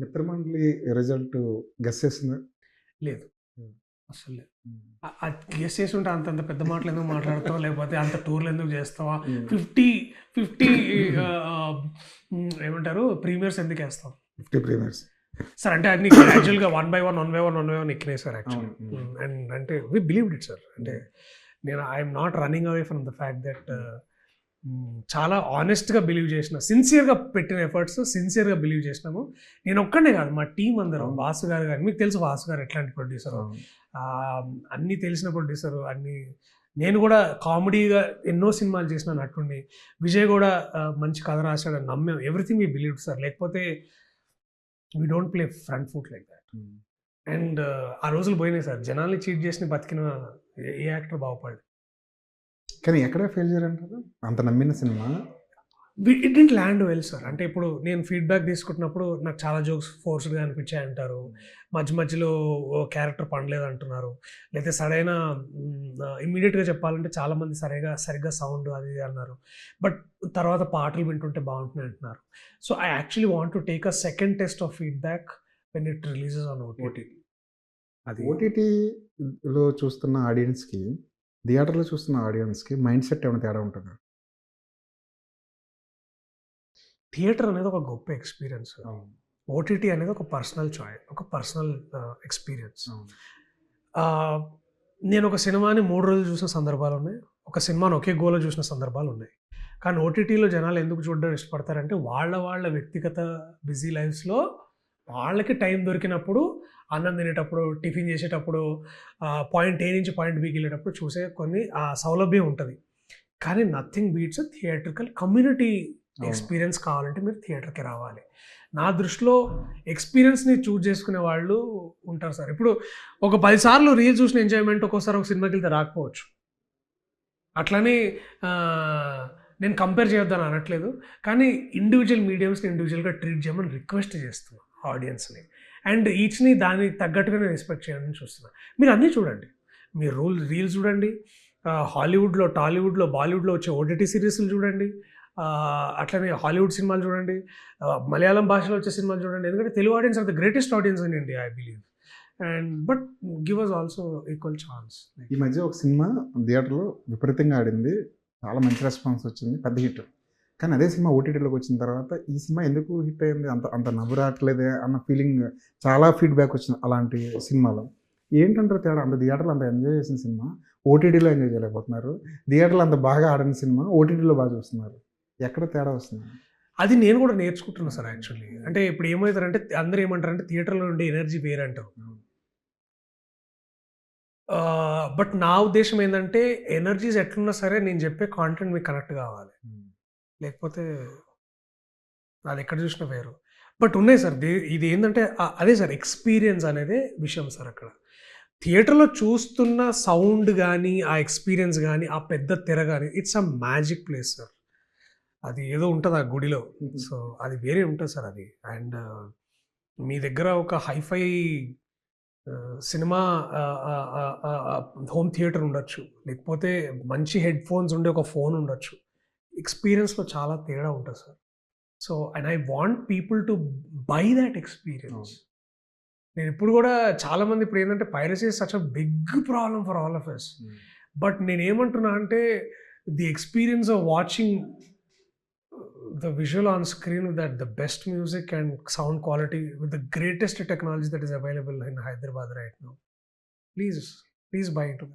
మిత్రమండలి result guess చేసిందా? లేదు. అసలు లేదు. గెస్ చేసి ఉంటే అంత అంత పెద్ద మాటలు ఎందుకు మాట్లాడతావు? లేకపోతే అంత టూర్లు ఎందుకు చేస్తావా? ఫిఫ్టీ ఫిఫ్టీ ఏమంటారు? ప్రీమియర్స్ ఎందుకు వేస్తాం ఫిఫ్టీ ప్రీమియర్స్. సార్ అంటే అన్ని యాక్చువల్గా one by one one by one one by one ఎక్కినాయి sir actual. And అంటే వి బిలీవ్డ్ ఇట్ సార్ అంటే నేను I'm not running away from the fact that చాలా ఆనెస్ట్గా బిలీవ్ చేసిన సిన్సియర్గా పెట్టిన ఎఫర్ట్స్ సిన్సియర్గా బిలీవ్ చేసినాము. నేను ఒక్కడే కాదు మా టీం అందరం. వాసు గారు కానీ మీకు తెలుసు వాసు గారు ఎట్లాంటి ప్రొడ్యూసర్ అన్నీ తెలిసిన ప్రొడ్యూసర్ అన్ని నేను కూడా కామెడీగా ఎన్నో సినిమాలు చేసిన నటుండి విజయ్ కూడా మంచి కథ రాశాడని నమ్మాం. ఎవ్రీథింగ్ వీ బిలీవ్ సార్ లేకపోతే we don't play front foot like that and ఆ రోజులు పోయినాయి సార్ జనాల్ని చీట్ చేసి బతికిన ఏ- యాక్టర్ బాగుపడదు కానీ ఎక్కడ ఫెయిల్యూర్ అంటారు అంత నమ్మిన cinema? It didn't land well sir అంటే ఇప్పుడు నేను ఫీడ్బ్యాక్ తీసుకుంటున్నప్పుడు నాకు చాలా జోక్స్ ఫోర్స్డ్గా అనిపించాయి అంటారు మధ్య మధ్యలో ఓ క్యారెక్టర్ పండలేదు అంటున్నారు. లేకపోతే సరైన ఇమ్మీడియట్గా చెప్పాలంటే చాలామంది సరిగా సరిగ్గా సౌండ్ అది అన్నారు. బట్ తర్వాత పాటలు వింటుంటే బాగుంటున్నాయి అంటున్నారు. So I actually want to take a second test of feedback when it releases on OTT అది ఓటీటీలో చూస్తున్న ఆడియన్స్కి థియేటర్లో చూస్తున్న ఆడియన్స్కి మైండ్ సెట్ ఏమైనా తేడా ఉంటుంది? థియేటర్ అనేది ఒక గొప్ప ఎక్స్పీరియన్స్. ఓటీటీ అనేది ఒక పర్సనల్ చాయిస్ ఒక పర్సనల్ ఎక్స్పీరియన్స్. నేను ఒక సినిమాని మూడు రోజులు చూసిన సందర్భాలు ఉన్నాయి. ఒక సినిమాని ఒకే గోలో చూసిన సందర్భాలు ఉన్నాయి. కానీ ఓటీటీలో జనాలు ఎందుకు చూడడం ఇష్టపడతారంటే వాళ్ళ వాళ్ళ వ్యక్తిగత బిజీ లైఫ్స్లో వాళ్ళకి టైం దొరికినప్పుడు అన్నం తినేటప్పుడు టిఫిన్ చేసేటప్పుడు పాయింట్ ఏ నుంచి పాయింట్ బికి వెళ్ళేటప్పుడు చూసే కొన్ని ఆ సౌలభ్యం ఉంటుంది. కానీ nothing beats theatrical community experience కావాలంటే మీరు థియేటర్కి రావాలి. నా దృష్టిలో ఎక్స్పీరియన్స్ని చూజ్ చేసుకునే వాళ్ళు ఉంటారు సార్. ఇప్పుడు ఒక పదిసార్లు రీల్ చూసిన ఎంజాయ్మెంట్ ఒక్కోసారి ఒక సినిమాకి వెళ్తే రాకపోవచ్చు. అట్లని నేను కంపేర్ చేయొద్దని అనట్లేదు. కానీ ఇండివిజువల్ మీడియంస్ని ఇండివిజువల్గా ట్రీట్ చేయమని రిక్వెస్ట్ చేస్తున్నాను ఆడియన్స్ని. అండ్ ఈచ్ని దానికి తగ్గట్టుగా నేను ఎక్స్పెక్ట్ చేయాలని చూస్తున్నాను మీరు అన్నీ చూడండి. మీరు రూల్ రీల్స్ చూడండి. హాలీవుడ్లో టాలీవుడ్లో బాలీవుడ్లో వచ్చే ఓటీటీ సిరీస్లు చూడండి. అట్లనే హాలీవుడ్ సినిమాలు చూడండి. మలయాళం భాషలో వచ్చే సినిమాలు చూడండి. ఎందుకంటే Telugu audience are the greatest audience అని India I believe. And but give us also equal chance ఈ మధ్య ఒక సినిమా థియేటర్లో విపరీతంగా ఆడింది. చాలా మంచి రెస్పాన్స్ వచ్చింది. పెద్ద హిట్. కానీ అదే సినిమా ఓటీటీలోకి వచ్చిన తర్వాత ఈ సినిమా ఎందుకు హిట్ అయింది? అంత అంత నవ్వు రావట్లేదే అన్న ఫీలింగ్ చాలా ఫీడ్బ్యాక్ వచ్చింది అలాంటి సినిమాలో. ఏంటంటారు తేడా? అంత థియేటర్లో అంత ఎంజాయ్ చేసిన సినిమా ఓటీటీలో ఎంజాయ్ చేయలేకపోతున్నారు. థియేటర్లో అంత బాగా ఆడిన సినిమా ఓటీటీలో బాగా చూస్తున్నారు. ఎక్కడ తేడా వస్తుంది? అది నేను కూడా నేర్చుకుంటున్నా సార్ యాక్చువల్లీ అంటే ఇప్పుడు ఏమవుతారంటే అందరూ ఏమంటారంటే థియేటర్లో ఉండే ఎనర్జీ వేరే అంటారు. బట్ నా ఉద్దేశం ఏంటంటే ఎనర్జీస్ ఎట్లున్నా సరే నేను చెప్పే కాంటెంట్ మీకు కనెక్ట్ కావాలి. లేకపోతే అది ఎక్కడ చూసినా వేరు. బట్ ఉన్నాయి సార్. ఇది ఏంటంటే అదే సార్ ఎక్స్పీరియన్స్ అనేది విషయం సార్ అక్కడ. థియేటర్లో చూస్తున్న సౌండ్ కానీ ఆ ఎక్స్పీరియన్స్ కానీ ఆ పెద్ద తెర కానీ it's a magic place sir. అది ఏదో ఉంటుంది ఆ గుడిలో. సో అది వేరే ఉంటుంది సార్ అది. అండ్ మీ దగ్గర ఒక హైఫై సినిమా హోమ్ థియేటర్ ఉండొచ్చు. లేకపోతే మంచి హెడ్ ఫోన్స్ ఉండే ఒక ఫోన్ ఉండొచ్చు. ఎక్స్పీరియన్స్లో చాలా తేడా ఉంటుంది sir. So and I want people to buy that experience. నేను ఇప్పుడు కూడా చాలా మంది ఇప్పుడు ఏంటంటే piracy such a big problem for all of us but నేను ఏమంటున్నా అంటే the experience of watching the visual on screen that the best music and sound quality with the greatest technology that is available in Hyderabad right now. Please please buy to